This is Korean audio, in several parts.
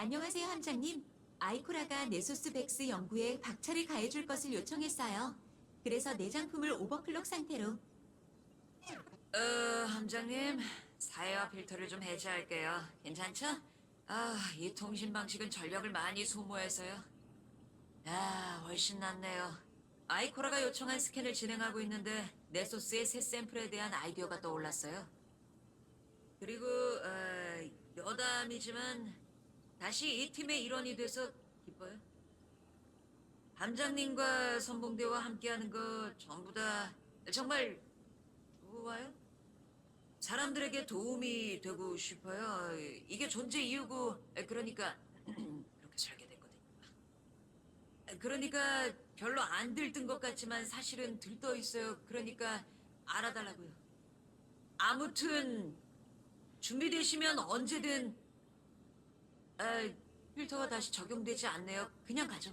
안녕하세요, 함장님. 아이코라가 네소스 백스 연구에 박차를 가해줄 것을 요청했어요. 그래서 내장품을 오버클럭 상태로. 어, 함장님, 사회화 필터를 좀 해제할게요. 괜찮죠? 아, 이 통신 방식은 전력을 많이 소모해서요. 아, 훨씬 낫네요. 아이코라가 요청한 스캔을 진행하고 있는데 네소스의 새 샘플에 대한 아이디어가 떠올랐어요. 그리고 어, 여담이지만 다시 이 팀의 일원이 돼서 기뻐요. 함장님과 선봉대와 함께하는 거 전부 다 정말 좋아요. 사람들에게 도움이 되고 싶어요. 이게 존재 이유고 그러니까 그렇게 설계됐거든요. 그러니까 별로 안 들뜬 것 같지만 사실은 들떠 있어요. 그러니까 알아달라고요. 아무튼 준비되시면 언제든 아, 필터가 다시 적용되지 않네요. 그냥 가죠.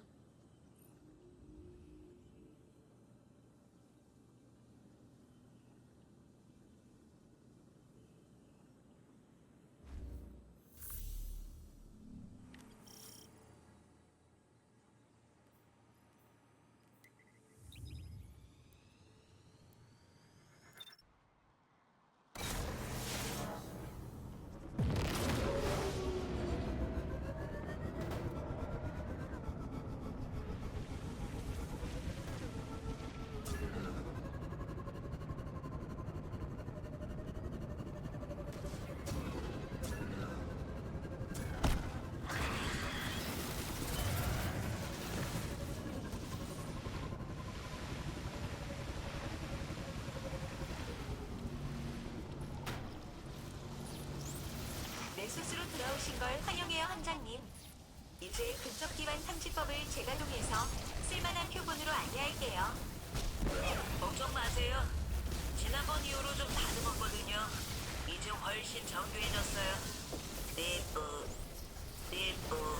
네소스로 돌아오신 걸 환영해요, 함장님. 이제 근접 기반 탐지법을 재가동해서 쓸만한 표본으로 안내할게요. 걱정 마세요. 지난번 이후로 좀 다듬었거든요. 이제 훨씬 정교해졌어요. 띠뿌, 띠뿌, 띠뿌,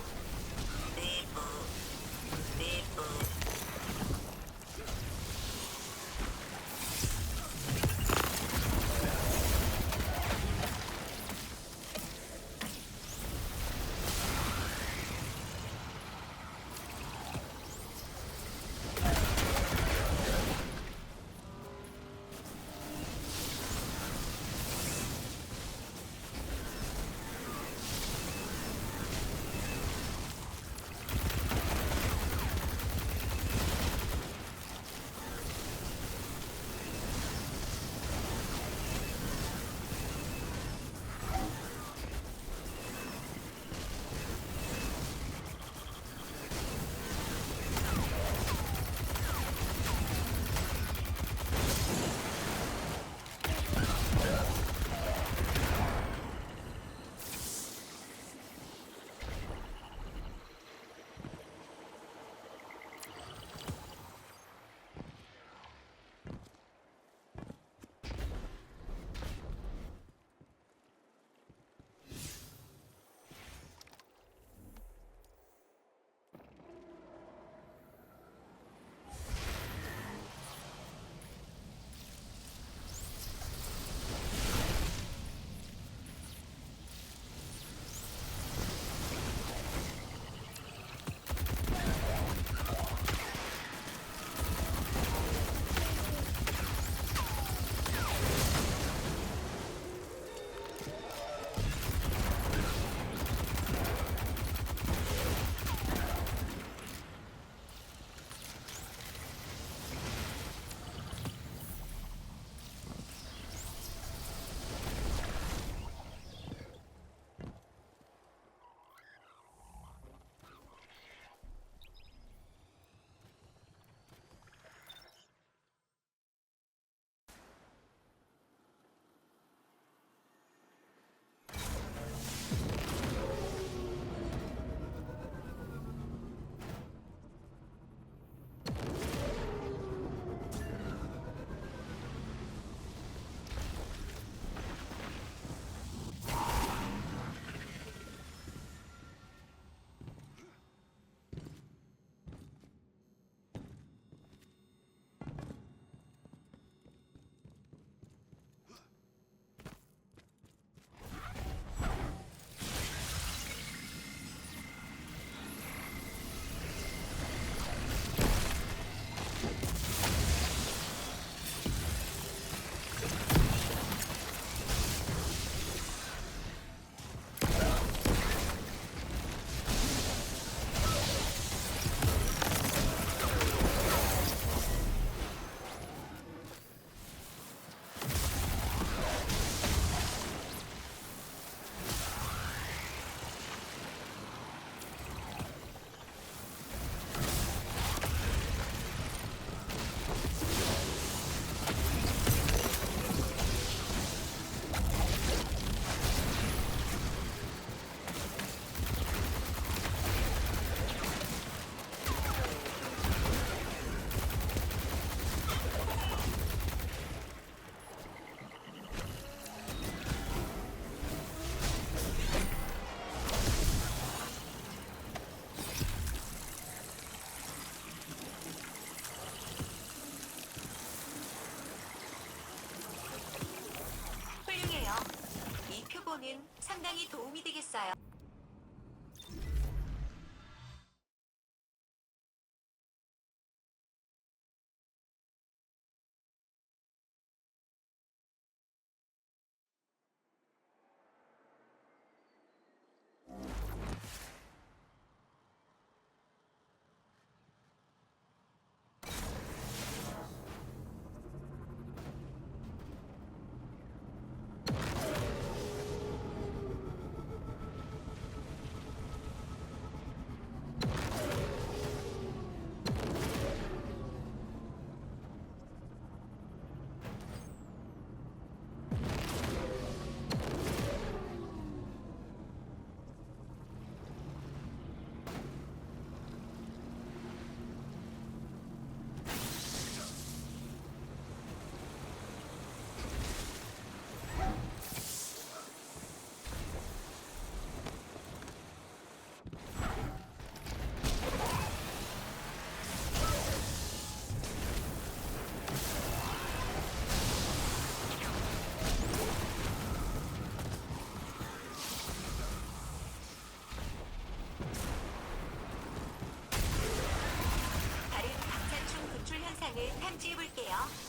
상당히 도움이 되겠어요. 다 구출 현상을 탐지해 볼게요.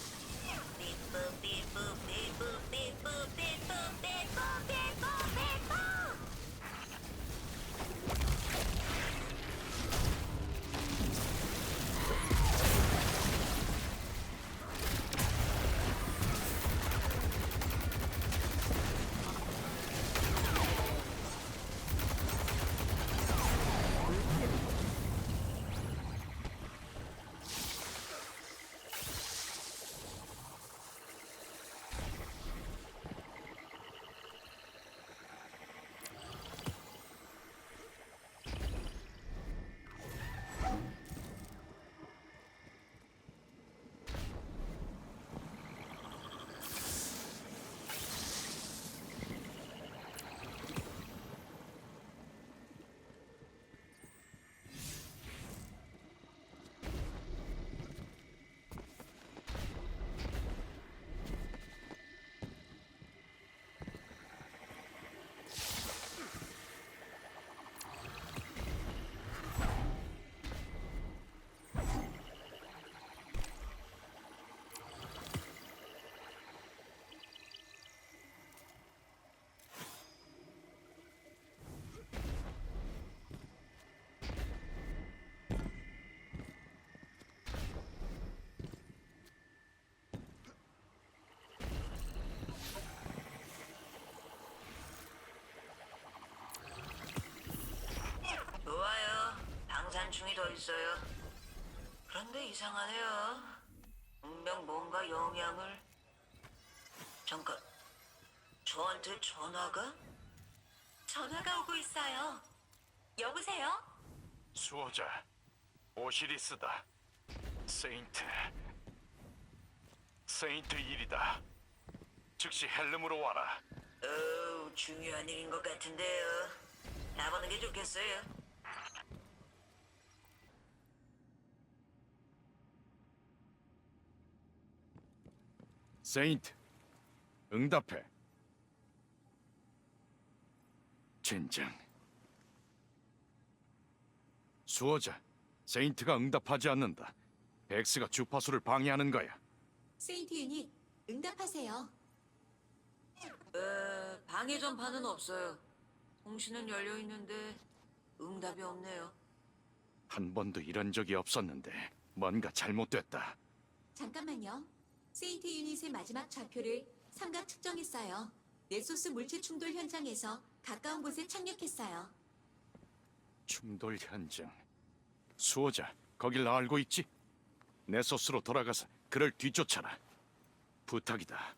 방산충이 더 있어요. 그런데 이상하네요. 분명 뭔가 영향을... 잠깐, 저한테 전화가? 전화가 오고 있어요. 여보세요? 수호자 오시리스다 세인트 세인트 일이다 즉시 헬름으로 와라 어우, 중요한 일인 것 같은데요. 나보는 게 좋겠어요. 세인트 응답해 젠장 수호자 세인트가 응답하지 않는다 백스가 주파수를 방해하는 거야 세인트 유닛 응답하세요. 에, 방해 전파는 없어요. 통신은 열려 있는데 응답이 없네요. 한 번도 이런 적이 없었는데 뭔가 잘못됐다 잠깐만요. 세인트 유닛의 마지막 좌표를 삼각 측정했어요. 네소스 물체 충돌 현장에서 가까운 곳에 착륙했어요. 충돌 현장. 수호자, 거길 알고 있지? 내 소스로 돌아가서 그를 뒤쫓아라. 부탁이다.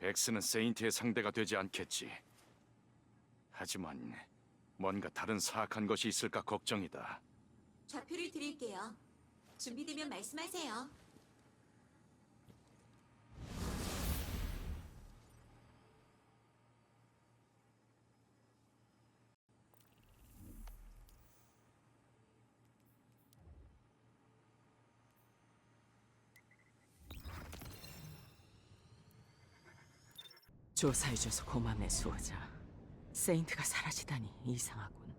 백스는 세인트의 상대가 되지 않겠지. 하지만 뭔가 다른 사악한 것이 있을까 걱정이다. 좌표를 드릴게요. 준비되면 말씀하세요. 조사해줘서 고맙네 수호자 세인트가 사라지다니 이상하군.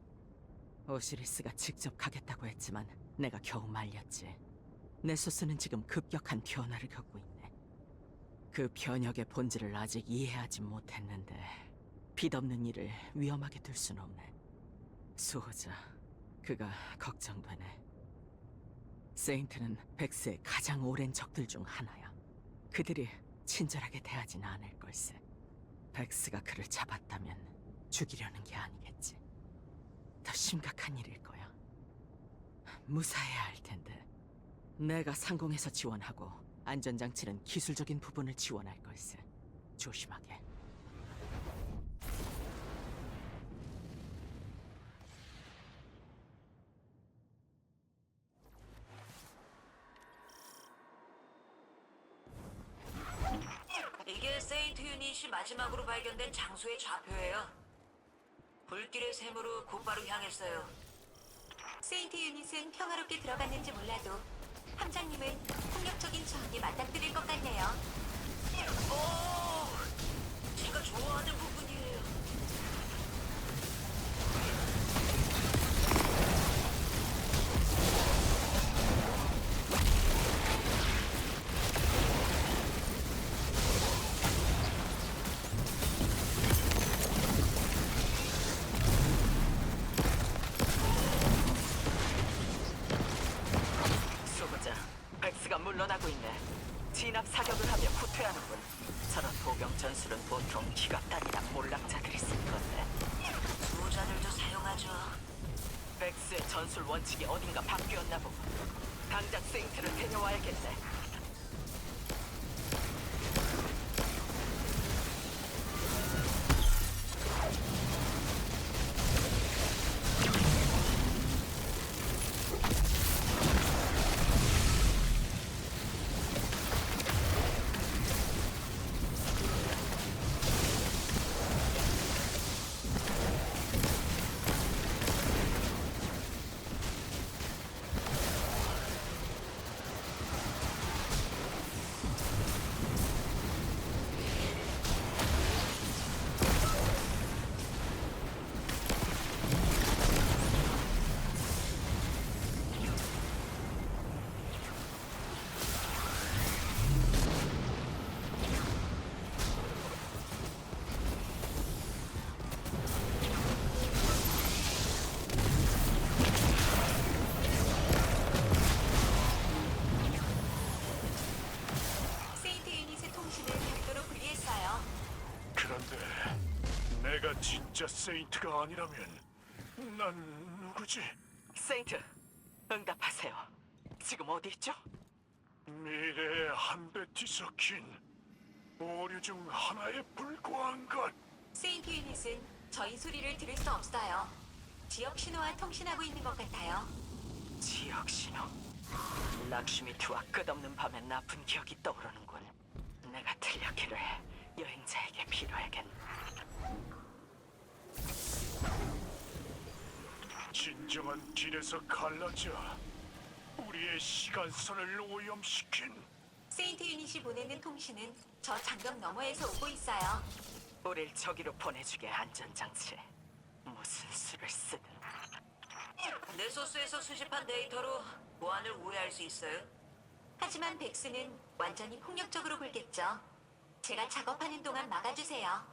오시리스가 직접 가겠다고 했지만 내가 겨우 말렸지. 네소스는 지금 급격한 변화를 겪고 있네. 그 변혁의 본질을 아직 이해하지 못했는데 빚없는 일을 위험하게 둘 순 없네. 수호자, 그가 걱정되네. 세인트는 백스의 가장 오랜 적들 중 하나야. 그들이 친절하게 대하진 않을 걸세. 백스가 그를 잡았다면 죽이려는 게 아니겠지. 더 심각한 일일 거야. 무사해야 할 텐데. 내가 상공에서 지원하고 안전장치는 기술적인 부분을 지원할 걸세. 조심하게. 세인트 유닛이 마지막으로 발견된 장소의 좌표예요. 불길의 샘으로 곧바로 향했어요. 세인트 유닛은 평화롭게 들어갔는지 몰라도 함장님은 폭력적인 저항에 맞닥뜨릴 것 같네요. 오, 제가 좋아하는 부분 있네. 진압 사격을 하며 후퇴하는군. 저런 보병 전술은 보통 기갑단이나 몰락자들이 쓸 건데. 수호자들도 사용하죠. 백스의 전술 원칙이 어딘가 바뀌었나 보군. 당장 세인트를 데려와야겠네. 진짜 세인트가 아니라면 난 누구지? 세인트, 응답하세요. 지금 어디 있죠? 미래의 한 배 뒤섞인 오류 중 하나에 불과한 것. 세인트 유닛은 저희 소리를 들을 수 없어요. 지역 신호와 통신하고 있는 것 같아요. 지역 신호. 락슈미트와 끝없는 밤에 나쁜 기억이 떠오르는군. 내가 틀렸기를 여행자에게 필요하겠 진정한 길에서 갈라져 우리의 시간선을 오염시킨 세인트 유닛이 보내는 통신은 저 장벽 너머에서 오고 있어요. 우릴 저기로 보내주게 안전장치. 무슨 수를 쓰든. 네소스에서 수집한 데이터로 보안을 오해할 수 있어요. 하지만 백스는 완전히 폭력적으로 굴겠죠. 제가 작업하는 동안 막아주세요.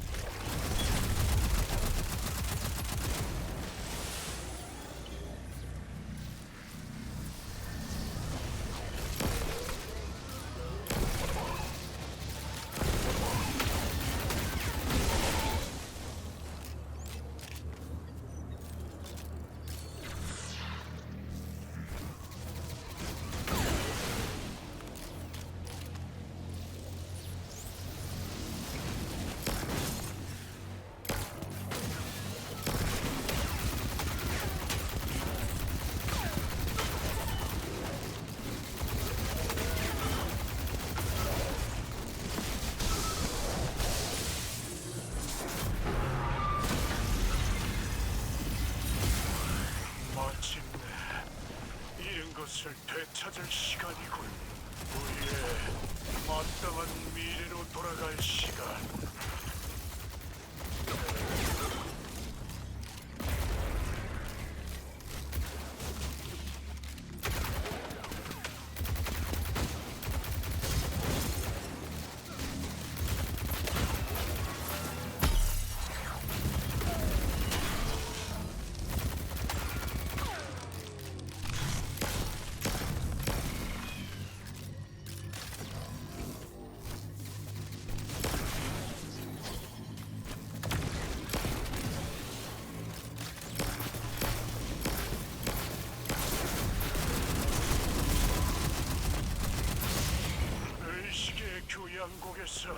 교양곡에서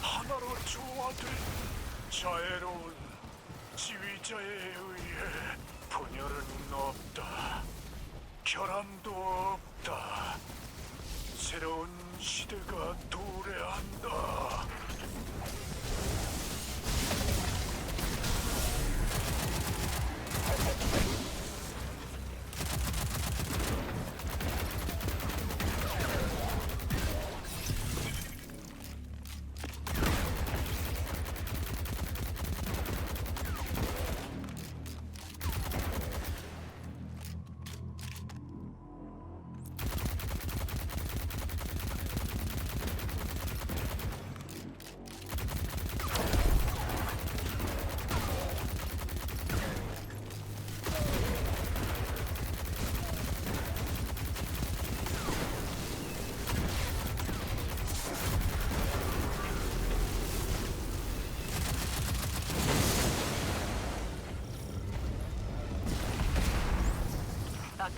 하나로 조화된 자애로운 지휘자에 의해 분열은 없다. 결함도 없다. 새로운 시대가 도래한다.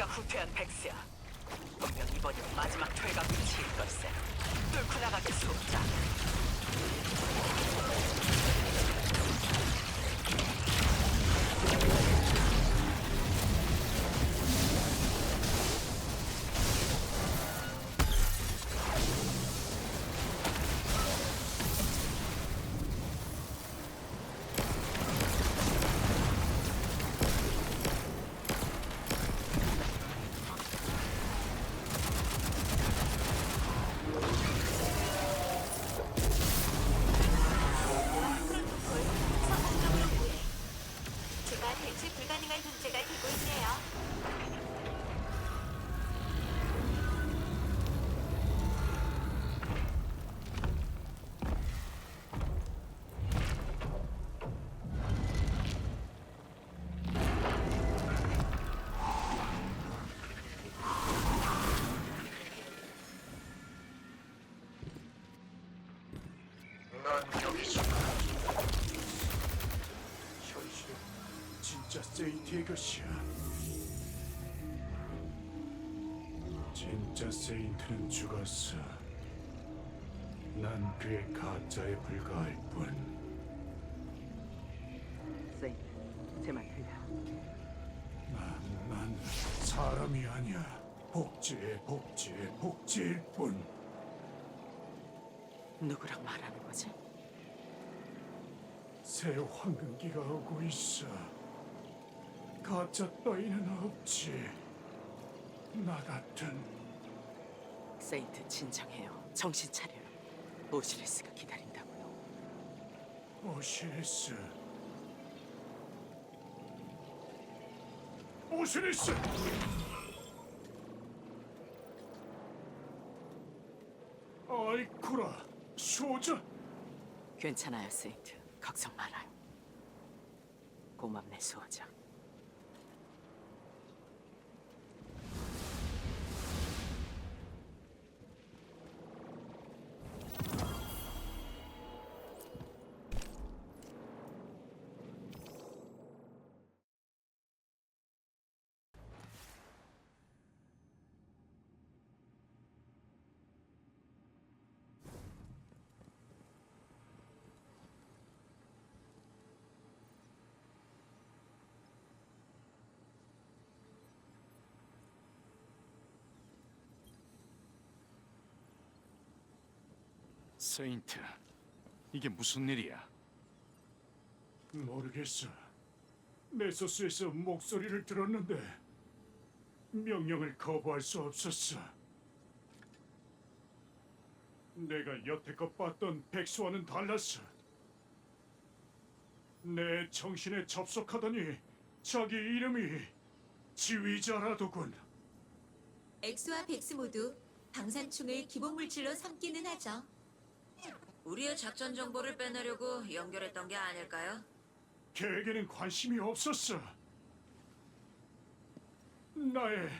아까 후퇴한 백스야. 분명 이번이 마지막 퇴각 위치일 걸세. 뚫고 속자. 프 난 현실은 진짜 세인트의 것이야. 진짜 세인트는 죽었어. 난 그의 가짜에 불과할 뿐. 세인트, 제말 들려. 난, 난 사람이 아니야. 복제의 복제의 복제일 뿐. 누구랑 말하는 거지? 새 황금기가 오고 있어. 가짜 따위는 없지. 나 같은 세인트 진정해요. 정신 차려요. 오시리스가 기다린다고요. 오시리스. 오시리스! 아이쿠라, 소자. 괜찮아요, 세인트. 걱정 말아요. 고맙네, 수호자. 세인트, 이게 무슨 일이야? 모르겠어. 네소스에서 목소리를 들었는데 명령을 거부할 수 없었어. 내가 여태껏 봤던 백수와는 달랐어. 내 정신에 접속하더니 자기 이름이 지휘자라더군. 엑스와 백스 모두 방산충을 기본 물질로 삼기는 하죠. 우리의 작전 정보를 빼내려고 연결했던 게 아닐까요? 걔에게는 관심이 없었어. 나의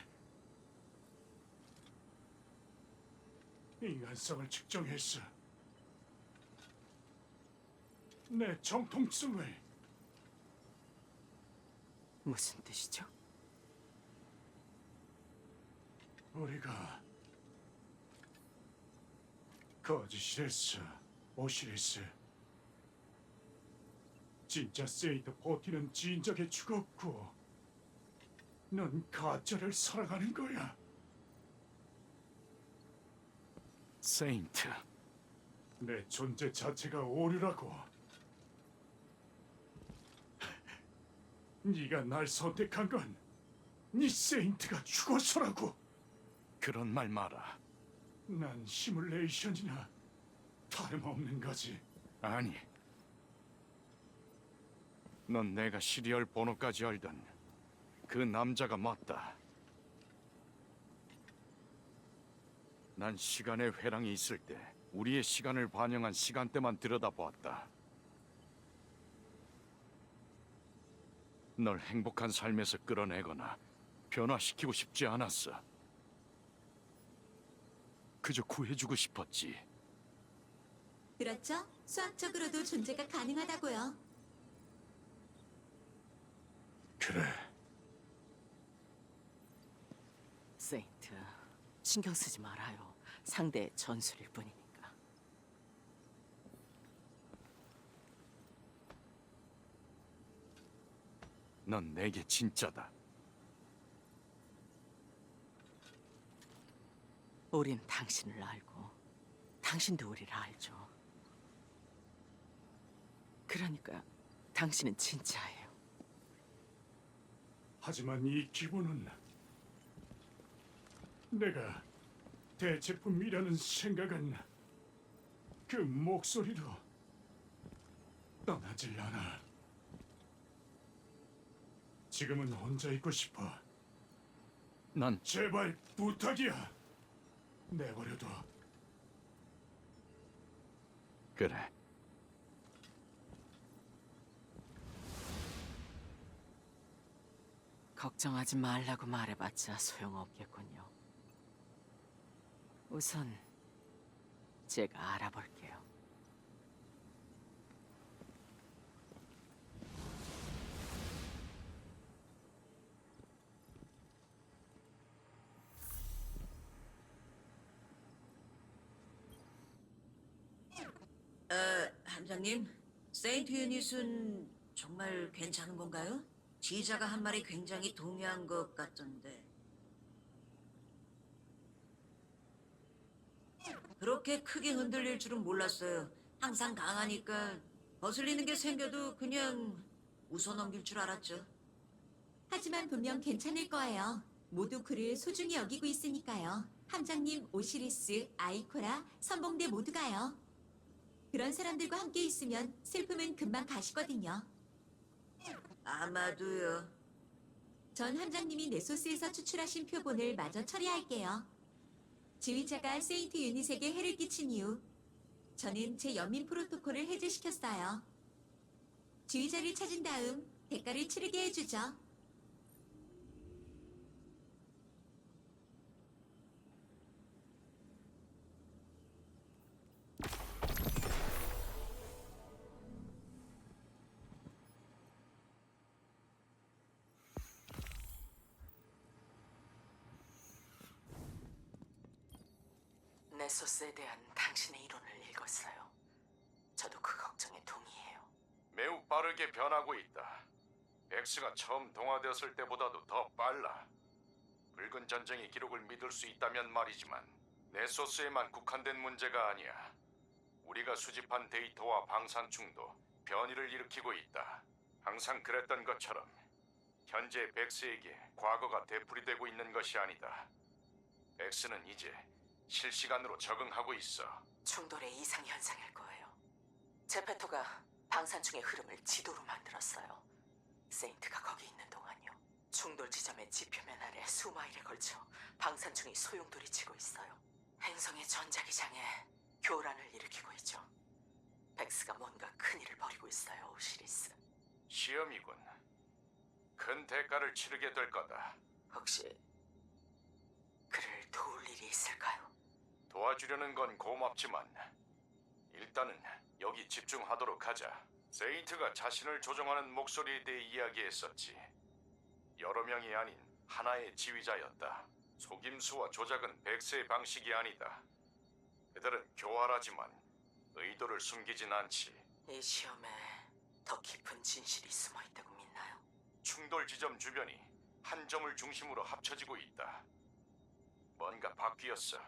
인간성을 측정했어. 내 정통성을 무슨 뜻이죠? 우리가 거짓이랬어, 오시리스. 진짜 세이드 보티는 진작에 죽었고, 넌 가짜를 살아가는 거야. 세인트. 내 존재 자체가 오류라고. 네가 날 선택한 건네 세인트가 죽어서라고. 그런 말 마라. 난 시뮬레이션이나 다름없는 거지. 아니. 넌 내가 시리얼 번호까지 알던 그 남자가 맞다. 난 시간의 회랑이 있을 때 우리의 시간을 반영한 시간대만 들여다보았다. 널 행복한 삶에서 끌어내거나 변화시키고 싶지 않았어. 그저 구해주고 싶었지. 들었죠? 수학적으로도 존재가 가능하다고요. 그래. 세인트, 신경 쓰지 말아요. 상대의 전술일 뿐이니까. 넌 내게 진짜다. 우린 당신을 알고, 당신도 우리를 알죠. 그러니까 당신은 진짜예요. 하지만 이 기분은 내가 대제품이라는 생각은 그 목소리로 떠나질 않아. 지금은 혼자 있고 싶어. 난 제발 부탁이야. 내버려둬. 그래. 걱정하지 말라고 말해봤자 소용없겠군요. 우선 제가 알아볼게요. 어, 함장님, 세인트 유닛은 정말 괜찮은 건가요? 지휘자가 한 말이 굉장히 동요한 것 같던데. 그렇게 크게 흔들릴 줄은 몰랐어요. 항상 강하니까 거슬리는 게 생겨도 그냥 웃어넘길 줄 알았죠. 하지만 분명 괜찮을 거예요. 모두 그를 소중히 여기고 있으니까요. 함장님, 오시리스, 아이코라, 선봉대 모두가요. 그런 사람들과 함께 있으면 슬픔은 금방 가시거든요. 아마도요. 전 함장님이 네소스에서 추출하신 표본을 마저 처리할게요. 지휘자가 세인트 유닛에게 해를 끼친 이후 저는 제 연민 프로토콜을 해제시켰어요. 지휘자를 찾은 다음 대가를 치르게 해주죠. 네소스에 대한 당신의 이론을 읽었어요. 저도 그 걱정에 동의해요. 매우 빠르게 변하고 있다. 엑스가 처음 동화되었을 때보다도 더 빨라. 붉은 전쟁의 기록을 믿을 수 있다면 말이지만 내 소스에만 국한된 문제가 아니야. 우리가 수집한 데이터와 방산충도 변이를 일으키고 있다. 항상 그랬던 것처럼 현재 백스에게 과거가 되풀이되고 있는 것이 아니다. 엑스는 이제 실시간으로 적응하고 있어. 충돌의 이상 현상일 거예요. 제페토가 방산중의 흐름을 지도로 만들었어요. 세인트가 거기 있는 동안요. 충돌 지점의 지표면 아래 수마일에 걸쳐 방산중이 소용돌이 치고 있어요. 행성의 전자기 장에 교란을 일으키고 있죠. 백스가 뭔가 큰 일을 벌이고 있어요, 오시리스. 시험이군. 큰 대가를 치르게 될 거다. 혹시 그를 도울 일이 있을까요? 도와주려는 건 고맙지만 일단은 여기 집중하도록 하자. 세인트가 자신을 조종하는 목소리에 대해 이야기했었지. 여러 명이 아닌 하나의 지휘자였다. 속임수와 조작은 백세의 방식이 아니다. 그들은 교활하지만 의도를 숨기진 않지. 이 시험에 더 깊은 진실이 숨어 있다고 믿나요? 충돌 지점 주변이 한 점을 중심으로 합쳐지고 있다. 뭔가 바뀌었어.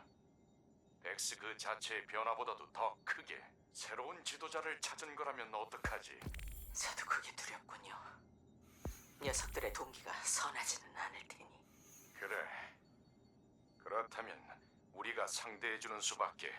엑스 그 자체의 변화보다도 더 크게 새로운 지도자를 찾은 거라면 어떡하지? 저도 그게 두렵군요. 녀석들의 동기가 선하지는 않을 테니. 그래. 그렇다면 우리가 상대해주는 수밖에.